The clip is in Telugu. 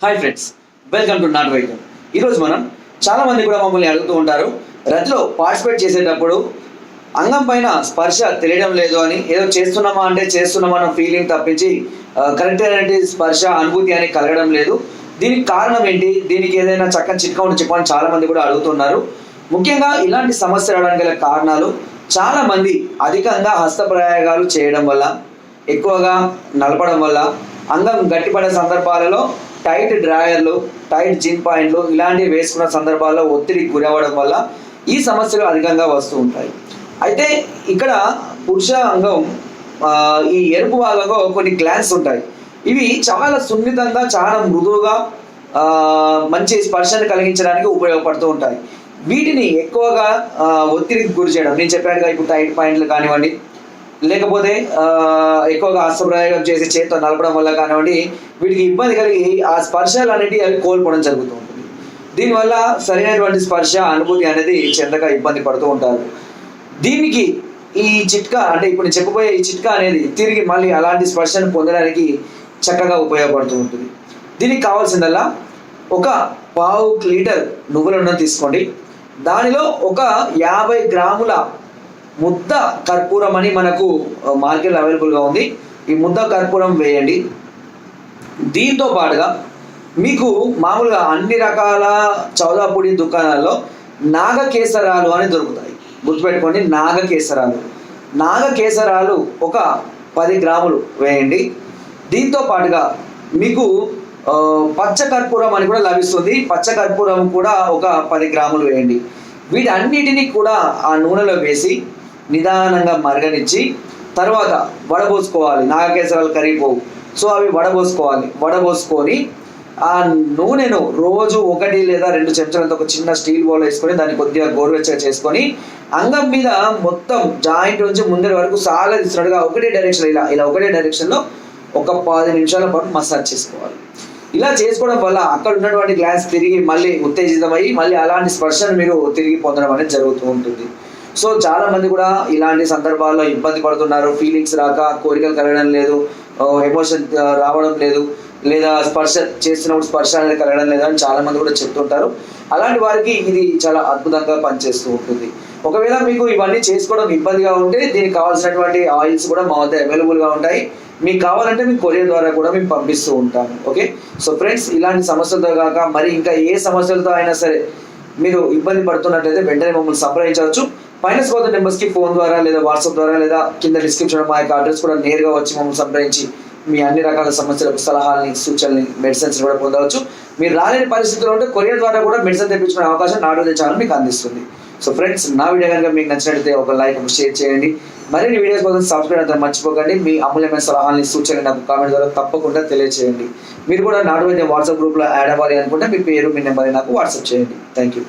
హాయ్ ఫ్రెండ్స్ వెల్కమ్ టు నాట్ వైద్యం. ఈరోజు మనం చాలామంది కూడా మమ్మల్ని అడుగుతూ ఉంటారు రతిలో పార్టిసిపేట్ చేసేటప్పుడు అంగం పైన స్పర్శ తెలియడం లేదు అని ఏదో చేస్తున్నామా అంటే చేస్తున్నామా అన్న ఫీలింగ్ తప్పించి కరెక్ట్ అయినటువంటి స్పర్శ అనుభూతి అని కలగడం లేదు. దీనికి కారణం ఏంటి? దీనికి ఏదైనా చక్కని చిట్కా ఉంటే చెప్పని చాలామంది కూడా అడుగుతున్నారు ముఖ్యంగా ఇలాంటి సమస్య రావడానికి గల కారణాలు చాలామంది అధికంగా అధికంగా హస్తప్రయోగాలు చేయడం వల్ల ఎక్కువగా నలపడం వల్ల అంగం గట్టిపడే సందర్భాలలో టైట్ డ్రాయర్లు టైట్ జిన్ పాయింట్లు ఇలాంటివి వేసుకున్న సందర్భాల్లో ఒత్తిడికి గురవ్వడం వల్ల ఈ సమస్యలు అధికంగా వస్తూ ఉంటాయి. అయితే ఇక్కడ పురుష అంగం ఈ ఎరుపు భాగంలో కొన్ని గ్లాన్స్ ఉంటాయి. ఇవి చాలా సున్నితంగా చాలా మృదువుగా మంచి స్పర్శను కలిగించడానికి ఉపయోగపడుతూ ఉంటాయి. వీటిని ఎక్కువగా ఒత్తిడికి గురి చేయడం నేను చెప్పానుగా ఇప్పుడు టైట్ పాయింట్లు కానివ్వండి లేకపోతే ఎక్కువగా హస్తప్రయోగం చేసి చేతితో నలపడం వల్ల కానివ్వండి వీటికి ఇబ్బంది కలిగి ఆ స్పర్శలు అనేటివి అవి కోల్పోవడం జరుగుతూ ఉంటుంది. దీనివల్ల సరైనటువంటి స్పర్శ అనుభూతి అనేది చెందక ఇబ్బంది పడుతూ ఉంటారు. దీనికి ఈ చిట్కా అంటే ఇప్పుడు నేను చెప్పబోయే ఈ చిట్కా అనేది తిరిగి మళ్ళీ అలాంటి స్పర్శను పొందడానికి చక్కగా ఉపయోగపడుతూ ఉంటుంది. దీనికి కావాల్సిందల్లా ఒక పావు లీటర్ నువ్వుల నూనె తీసుకోండి. దానిలో ఒక యాభై గ్రాముల ముద్ద కర్పూరం అని మనకు మార్కెట్లో అవైలబుల్గా ఉంది. ఈ ముద్ద కర్పూరం వేయండి. దీంతో పాటుగా మీకు మామూలుగా అన్ని రకాల చౌదాపొడి దుకాణాల్లో నాగకేసరాలు అని దొరుకుతాయి. గుర్తుపెట్టుకోండి నాగకేసరాలు. నాగకేసరాలు ఒక పది గ్రాములు వేయండి. దీంతో పాటుగా మీకు పచ్చ కర్పూరం అని కూడా లభిస్తుంది. పచ్చ కర్పూరం కూడా ఒక పది గ్రాములు వేయండి. వీటన్నిటినీ కూడా ఆ నూనెలో వేసి నిదానంగా మరగనిచ్చి తర్వాత వడబోసుకోవాలి. నాగకేసరాలు కరిగిపోవు. సో అవి వడబోసుకోవాలి. వడబోసుకొని ఆ నూనెను రోజు ఒకటి లేదా రెండు చెంచాలంత ఒక చిన్న స్టీల్ బౌల్ వేసుకొని దాన్ని కొద్దిగా గోరువెచ్చగా చేసుకొని అంగం మీద మొత్తం జాయింట్ నుంచి ముందరి వరకు సాగా తీసినట్టుగా ఒకటే డైరెక్షన్ ఇలా ఇలా ఒకటే డైరెక్షన్లో ఒక పది నిమిషాల పాటు మసాజ్ చేసుకోవాలి. ఇలా చేసుకోవడం వల్ల అక్కడ ఉన్నటువంటి గ్లాస్ తిరిగి మళ్ళీ ఉత్తేజితమై మళ్ళీ అలాంటి స్పర్శను మీరు తిరిగి పొందడం అనేది జరుగుతూ ఉంటుంది. సో చాలా మంది కూడా ఇలాంటి సందర్భాల్లో ఇబ్బంది పడుతున్నారు. ఫీలింగ్స్ రాక కోరికలు కలగడం లేదు ఎమోషన్ రావడం లేదు లేదా స్పర్శ చేస్తున్నప్పుడు స్పర్శ అనేది కలగడం లేదని అని చాలా మంది కూడా చెప్తుంటారు. అలాంటి వారికి ఇది చాలా అద్భుతంగా పనిచేస్తూ ఉంటుంది. ఒకవేళ మీకు ఇవన్నీ చేసుకోవడం ఇబ్బందిగా ఉంటే దీనికి కావాల్సినటువంటి ఆయిల్స్ కూడా మా వద్ద అవైలబుల్గా ఉంటాయి. మీకు కావాలంటే మీ కొరియర్ ద్వారా కూడా మేము పంపిస్తూ ఉంటాము. ఓకే? సో ఫ్రెండ్స్ ఇలాంటి సమస్యలతో కాక మరి ఇంకా ఏ సమస్యలతో అయినా సరే మీరు ఇబ్బంది పడుతున్నట్లయితే వెంటనే మమ్మల్ని సంప్రదించవచ్చు. పైన స్పోత నెంబర్స్కి ఫోన్ ద్వారా లేదా వాట్సాప్ ద్వారా లేదా కింద డిస్క్రిప్షన్ మా యొక్క అడ్రస్ కూడా నేరుగా వచ్చి మమ్మల్ని సంప్రదించి మీ అన్ని రకాల సమస్యలకు సలహాలని సూచనల్ని మెడిసిన్స్ కూడా పొందవచ్చు. మీరు రాలేని పరిస్థితుల్లో ఉంటే కొరియర్ ద్వారా కూడా మెడిసిన్ తెప్పించుకునే అవకాశం నాటు ఛానల్ మీకు అందిస్తుంది. సో ఫ్రెండ్స్ నా వీడియో కనుక మీకు నచ్చినట్లయితే ఒక లైక్ షేర్ చేయండి. మరిన్ని వీడియోస్ కోసం సబ్స్క్రైబ్ అయితే మర్చిపోకండి. మీ అమూల్యమైన సలహాలని సూచనలు నాకు కామెంట్ ద్వారా తప్పకుండా తెలియజేయండి మీరు కూడా నాటు వైద్య వాట్సాప్ గ్రూప్లో యాడ్ అవ్వాలి అనుకుంటే మీ పేరు మీ నెంబర్ నాకు వాట్సాప్ చేయండి. Thank you